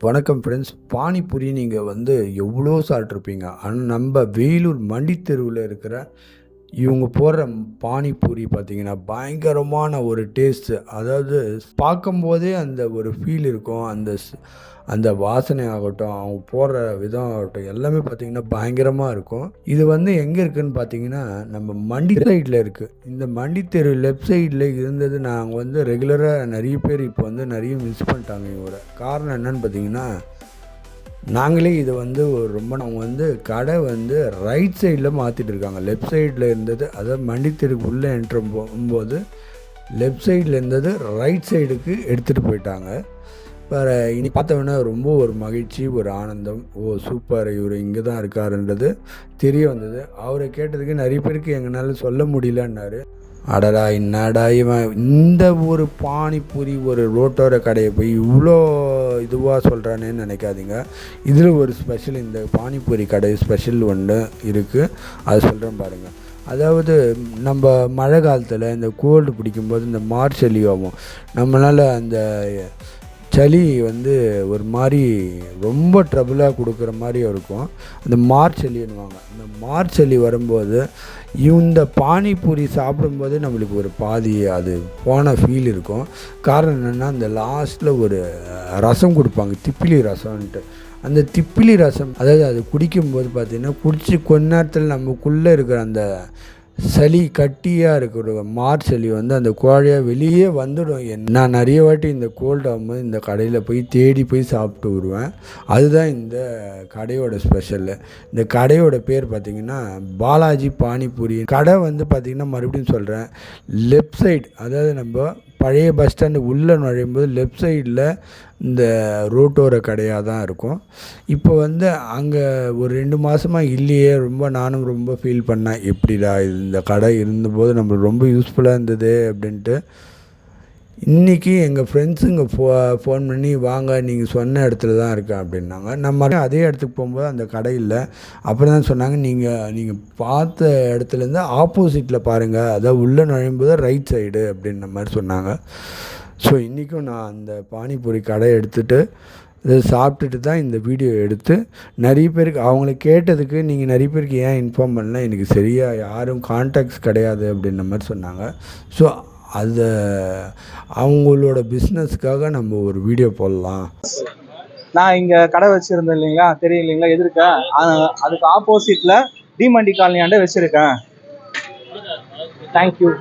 வணக்கம் ஃப்ரெண்ட்ஸ் பானிபூரி நீங்கள் வந்து எவ்வளோ சாப்பிட்ருப்பீங்க? ஆனால் நம்ம வேலூர் மண்டித்தெருவில் இருக்கிற இவங்க போடுற பானிபூரி பார்த்தீங்கன்னா பயங்கரமான ஒரு டேஸ்ட்டு அதாவது பார்க்கும்போதே அந்த ஒரு ஃபீல் இருக்கும். அந்த அந்த வாசனை ஆகட்டும் அவங்க போடுற விதம் ஆகட்டும் எல்லாமே பார்த்தீங்கன்னா பயங்கரமாக இருக்கும். இது வந்து எங்கே இருக்குதுன்னு பார்த்தீங்கன்னா நம்ம மண்டி சைடில் இருக்குது இந்த மண்டி தெரு லெஃப்ட் சைடில் இருந்தது நாங்கள் வந்து ரெகுலராக நிறைய பேர் இப்போ வந்து நிறைய மிஸ் பண்ணிட்டாங்க இவரை. காரணம் என்னன்னு பார்த்தீங்கன்னா நாங்களே இதை வந்து ரொம்ப நாங்கள் வந்து கடை வந்து ரைட் சைடில் மாற்றிட்டு இருக்காங்க. லெஃப்ட் சைடில் இருந்தது அதாவது மண்டித்தெருக்கு உள்ளே என்ட்ரு போகும்போது லெஃப்ட் சைடில் இருந்தது ரைட் சைடுக்கு எடுத்துகிட்டு போயிட்டாங்க. வேறு இனி பார்த்தவொன்னே ரொம்ப ஒரு மகிழ்ச்சி ஒரு ஆனந்தம். ஓ சூப்பர் இவர் இங்கே தான் இருக்காருன்றது தெரிய வந்தது. அவரை கேட்டதுக்கு நிறைய பேருக்கு எங்களால் சொல்ல முடியலன்னாரு. அடடா என்னடா இவன்? இந்த ஒரு பானிபூரி ஒரு ரோட்டோர கடையை போய் இவ்வளோ இதுவாக சொல்கிறானேன்னு நினைக்காதீங்க. இதில் ஒரு ஸ்பெஷல் இந்த பானிபூரி கடை ஸ்பெஷல் ஒன்று இருக்குது அது சொல்கிறேன் பாருங்கள் அதாவது நம்ம மழை காலத்தில் இந்த கோல்டு பிடிக்கும்போது இந்த மார்ச் சளி ஆகும் நம்மளால் அந்த சளி வந்து ஒரு மாதிரி ரொம்ப ட்ரபுளாக கொடுக்குற மாதிரி இருக்கும். அந்த மார்ச்சளின்னுவாங்க அந்த மார்ச்சளி வரும்போது இந்த பானிபூரி சாப்பிடும்போது நம்மளுக்கு ஒரு பாதி அது போன ஃபீல் இருக்கும். காரணம் என்னென்னா அந்த லாஸ்ட்டில் ஒரு ரசம் கொடுப்பாங்க. திப்பிலி ரசம்ன்ட்டு. அந்த திப்பிலி ரசம் அதாவது அது குடிக்கும்போது பார்த்திங்கன்னா குடித்து கொஞ்ச நேரத்தில் நமக்குள்ளே இருக்கிற அந்த சளி கட்டியாக இருக்கிற மார் சளி வந்து அந்த கோழையாக வெளியே வந்துடும். என் நான் நிறைய வாட்டி இந்த கோல்டு ஆகும்போது இந்த கடையில் போய் தேடி போய் சாப்பிட்டு வருவேன். அதுதான் இந்த கடையோட ஸ்பெஷலு இந்த கடையோட பேர் பார்த்திங்கன்னா பாலாஜி பானிபூரி. கடை வந்து பார்த்திங்கன்னா மறுபடியும் சொல்கிறேன் லெஃப்ட் சைடு அதாவது நம்ம பழைய பஸ் ஸ்டாண்டு உள்ளே நுழையும்போது லெஃப்ட் சைடில் இந்த ரோட்டோர கடையாக தான் இருக்கும். இப்போ வந்து அங்கே ஒரு ரெண்டு மாதமாக இல்லையே ரொம்ப நானும் ரொம்ப ஃபீல் பண்ணேன். எப்படிடா இது இந்த கடை இருந்தபோது நம்மளுக்கு ரொம்ப யூஸ்ஃபுல்லாக இருந்தது அப்படின்ட்டு. இன்றைக்கி எங்கள் ஃப்ரெண்ட்ஸுங்க ஃபோ ஃபோன் பண்ணி வாங்க நீங்கள் சொன்ன இடத்துல தான் இருக்கேன் அப்படின்னாங்க. நம்ம அதே இடத்துக்கு போகும்போது அந்த கடை இல்லை. அப்புறம் தான் சொன்னாங்க நீங்கள் நீங்கள் பார்த்த இடத்துலேருந்து ஆப்போசிட்டில் பாருங்கள் அதாவது உள்ளே நுழையும்போது ரைட் சைடு அப்படின்ற மாதிரி சொன்னாங்க. ஸோ இன்றைக்கும் நான் அந்த பானிபூரி கடை எடுத்துகிட்டு இதை சாப்பிட்டுட்டு தான் இந்த வீடியோ எடுத்து நிறைய பேருக்கு அவங்கள கேட்டதுக்கு நீங்கள் நிறைய பேருக்கு ஏன் இன்ஃபார்ம் பண்ணல? எனக்கு சரியாக யாரும் கான்டாக்ட்ஸ் கிடையாது அப்படின்ற மாதிரி சொன்னாங்க. ஸோ அதை அவங்களோட பிஸ்னஸ்க்காக நம்ம ஒரு வீடியோ போடலாம். நான் இங்கே கடை வச்சுருந்தேன் இல்லைங்களா? தெரியும் இல்லைங்களா? எதிர்க்க. அதுக்கு ஆப்போசிட்டில் டிமண்டி காலனியாண்ட வச்சுருக்கேன். தேங்க்யூ